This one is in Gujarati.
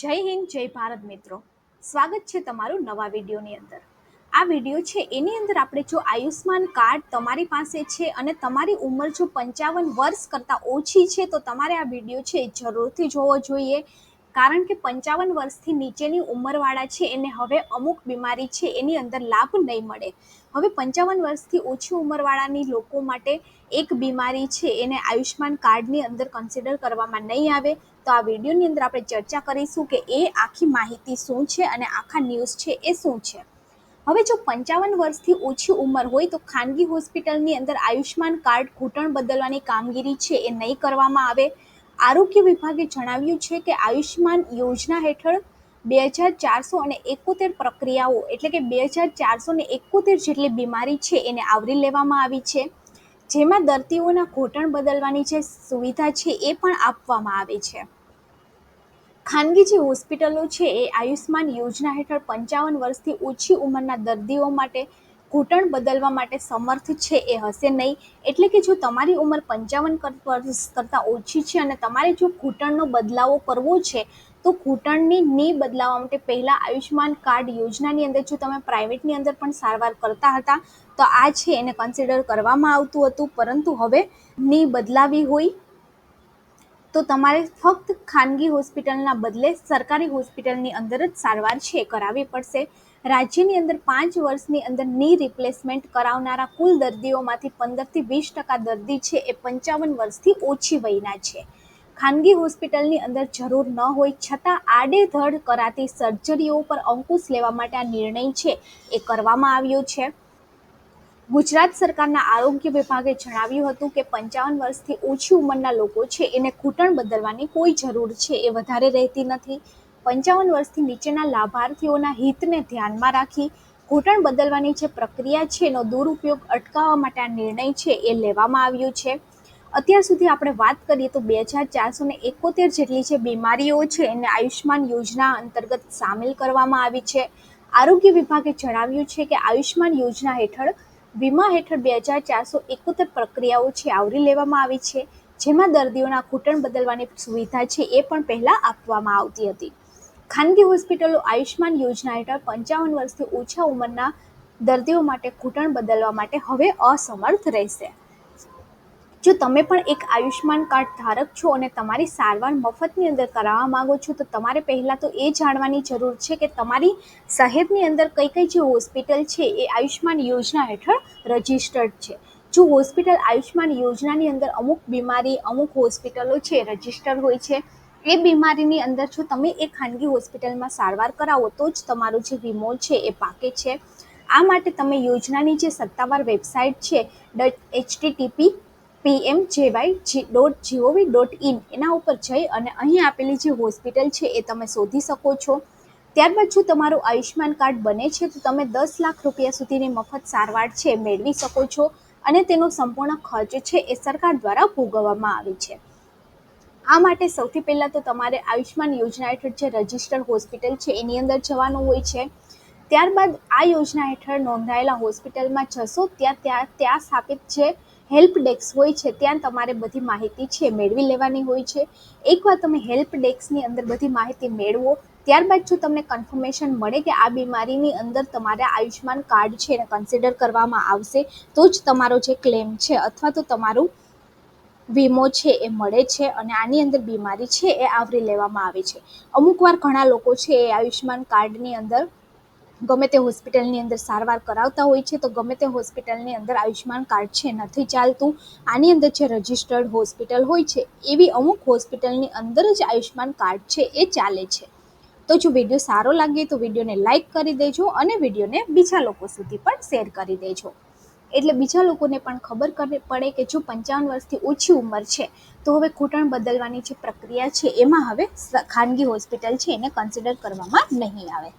જય હિન્દ, જય ભારત મિત્રો. સ્વાગત છે તમારું નવા વિડીયોની અંદર. આ વીડિયો છે, એની અંદર આપણે જો આયુષ્માન કાર્ડ તમારી પાસે છે અને તમારી ઉંમર જો પંચાવન વર્ષ કરતાં ઓછી છે, તો તમારે આ વીડિયો છે, જરૂરથી જોવો જોઈએ. કારણ કે પંચાવન વર્ષથી નીચેની ઉંમરવાળા છે એને હવે અમુક બીમારી છે એની અંદર લાભ નહીં મળે. હવે પંચાવન વર્ષથી ઓછી ઉંમરવાળાની લોકો માટે એક બીમારી છે એને આયુષ્માન કાર્ડની અંદર કન્સિડર કરવામાં નહીં આવે. તો આ વિડીયોની અંદર આપણે ચર્ચા કરીશું કે એ આખી માહિતી શું છે અને આખા ન્યૂઝ છે એ શું છે. હવે જો પંચાવન વર્ષથી ઓછી ઉંમર હોય તો ખાનગી હોસ્પિટલની અંદર આયુષ્માન કાર્ડ ઘૂંટણ બદલવાની કામગીરી છે એ નહીં કરવામાં આવે. આરોગ્ય વિભાગે જણાવ્યું છે કે આયુષ્યમાન યોજના હેઠળ બે હજાર ચારસો અને એકોતેર પ્રક્રિયાઓ, એટલે કે બે હજાર ચારસો ને એકોતેર જેટલી બીમારી છે એને આવરી લેવામાં આવી છે. જેમાં દર્દીઓના ઘોટણ બદલવાની જે સુવિધા છે એ પણ આપવામાં આવે છે. ખાનગી જે હોસ્પિટલો છે એ આયુષ્માન યોજના હેઠળ પંચાવન વર્ષથી ઓછી ઉંમરના દર્દીઓ માટે ઘૂંટણ બદલવા માટે સમર્થ છે એ હશે નહીં. એટલે કે જો તમારી ઉંમર પંચાવન વર્ષ કરતાં ઓછી છે અને તમારે જો ઘૂંટણનો બદલાવો કરવો છે, તો ઘૂંટણની ની બદલાવવા માટે પહેલાં આયુષ્યમાન કાર્ડ યોજનાની અંદર જો તમે પ્રાઇવેટની અંદર પણ સારવાર કરતા હતા, તો આ છે એને કન્સિડર કરવામાં આવતું હતું. પરંતુ હવે ની બદલાવી હોય તો તમારે ફક્ત ખાનગી હોસ્પિટલના બદલે સરકારી હોસ્પિટલની અંદર જ સારવાર છે, કરાવવી પડશે. રાજ્યની અંદર પાંચ વર્ષની અંદરની રિપ્લેસમેન્ટ કરાવનારા કુલ દર્દીઓમાંથી પંદરથી વીસ ટકા દર્દી છે, એ પંચાવન વર્ષથી ઓછી વયના છે. ખાનગી હોસ્પિટલની અંદર જરૂર ન હોય છતાં આડેધડ કરાતી સર્જરીઓ પર અંકુશ લેવા માટે આ નિર્ણય છે, એ કરવામાં આવ્યો છે. ગુજરાત સરકારના આરોગ્ય વિભાગે જણાવ્યું હતું કે પંચાવન વર્ષથી ઓછી ઉંમરના લોકો છે, એને ઘૂંટણ બદલવાની કોઈ જરૂર છે એ વધારે રહેતી નથી. પંચાવન વર્ષથી નીચેના લાભાર્થીઓના હિતને ધ્યાનમાં રાખી ઘૂંટણ બદલવાની જે પ્રક્રિયા છે, એનો દુરુપયોગ અટકાવવા માટે આ નિર્ણય છે એ લેવામાં આવ્યો છે. અત્યાર સુધી આપણે વાત કરીએ તો બે હજાર ચારસો ને એકોતેર જેટલી જે બીમારીઓ છે, એને આયુષ્માન યોજના અંતર્ગત સામેલ કરવામાં આવી છે. આરોગ્ય વિભાગે જણાવ્યું છે કે આયુષ્માન યોજના હેઠળ વીમા હેઠળ બે હજાર ચારસો એકોતેર પ્રક્રિયાઓ છે, આવરી લેવામાં આવી છે. જેમાં દર્દીઓના ઘૂંટણ બદલવાની સુવિધા છે, એ પણ પહેલાં આપવામાં આવતી હતી. ખાનગી હોસ્પિટલો આયુષ્માન યોજના હેઠળ પંચાવન વર્ષથી ઓછા ઉંમરના દર્દીઓ માટે ઘૂંટણ બદલવા માટે હવે અસમર્થ રહેશે. જો તમે પણ એક આયુષ્માન કાર્ડ ધારક છો અને તમારી સારવાર મફતની અંદર કરાવવા માંગો છો, તો તમારે પહેલાં તો એ જાણવાની જરૂર છે કે તમારી શહેરની અંદર કઈ કઈ જે હોસ્પિટલ છે એ આયુષ્માન યોજના હેઠળ રજિસ્ટર્ડ છે. જો હોસ્પિટલ આયુષ્માન યોજનાની અંદર અમુક બીમારી, અમુક હોસ્પિટલો છે રજિસ્ટર હોય છે, એ બીમારીની અંદર જો તમે એ ખાનગી હોસ્પિટલમાં સારવાર કરાવો, તો જ તમારો જે વીમો છે એ પાકે છે. આ માટે તમે યોજનાની જે સત્તાવાર વેબસાઇટ છે ડટ HTTP PM JAY G dot gov dot in એના ઉપર જઈ અને અહીં આપેલી જે હોસ્પિટલ છે એ તમે શોધી શકો છો. ત્યારબાદ જો તમારું આયુષ્યમાન કાર્ડ બને છે તો તમે દસ લાખ રૂપિયા સુધીની મફત સારવાર છે મેળવી શકો છો અને તેનો સંપૂર્ણ ખર્ચ છે એ સરકાર દ્વારા ભોગવવામાં આવે છે. આ માટે સૌથી પહેલાં તો તમારે આયુષ્માન યોજના હેઠળ જે રજિસ્ટર્ડ હોસ્પિટલ છે એની અંદર જવાનું હોય છે. ત્યારબાદ આ યોજના હેઠળ નોંધાયેલા હોસ્પિટલમાં જશો, ત્યાં ત્યાં ત્યાં સ્થાપિત છે હેલ્પ ડેસ્ક હોય છે, ત્યાં તમારે બધી માહિતી છે, મેળવી લેવાની હોય છે. એકવાર તમે હેલ્પ ડેસ્કની અંદર બધી માહિતી મેળવો, ત્યારબાદ જો તમને કન્ફર્મેશન મળે કે આ બીમારીની અંદર તમારે આયુષ્યમાન કાર્ડ છે એને કન્સિડર કરવામાં આવશે, તો જ તમારો જે ક્લેમ છે અથવા તો તમારું વીમો છે એ મળે છે અને આની અંદર બીમારી છે એ આવરી લેવામાં આવે છે. અમુક વાર ઘણા લોકો છે એ આયુષ્યમાન કાર્ડની અંદર ગમે તે હોસ્પિટલની અંદર સારવાર કરાવતા હોય છે, તો ગમે તે હોસ્પિટલની અંદર આયુષ્યમાન કાર્ડ છે, નથી ચાલતું. આની અંદર જે રજિસ્ટર્ડ હોસ્પિટલ હોય છે, એવી અમુક હોસ્પિટલની અંદર જ આયુષ્યમાન કાર્ડ છે, એ ચાલે છે. તો જો વીડિયો સારો લાગે તો વિડીયોને લાઇક કરી દેજો અને વિડીયોને બીજા લોકો સુધી પણ શેર કરી દેજો. એટલે બીજા લોકોને પણ ખબર પડે કે જો પંચાવન વર્ષથી ઓછી ઉંમર છે, તો હવે ઘૂંટણ બદલવાની જે પ્રક્રિયા છે, એમાં હવે ખાનગી હોસ્પિટલ છે, એને કન્સિડર કરવામાં નહીં આવે.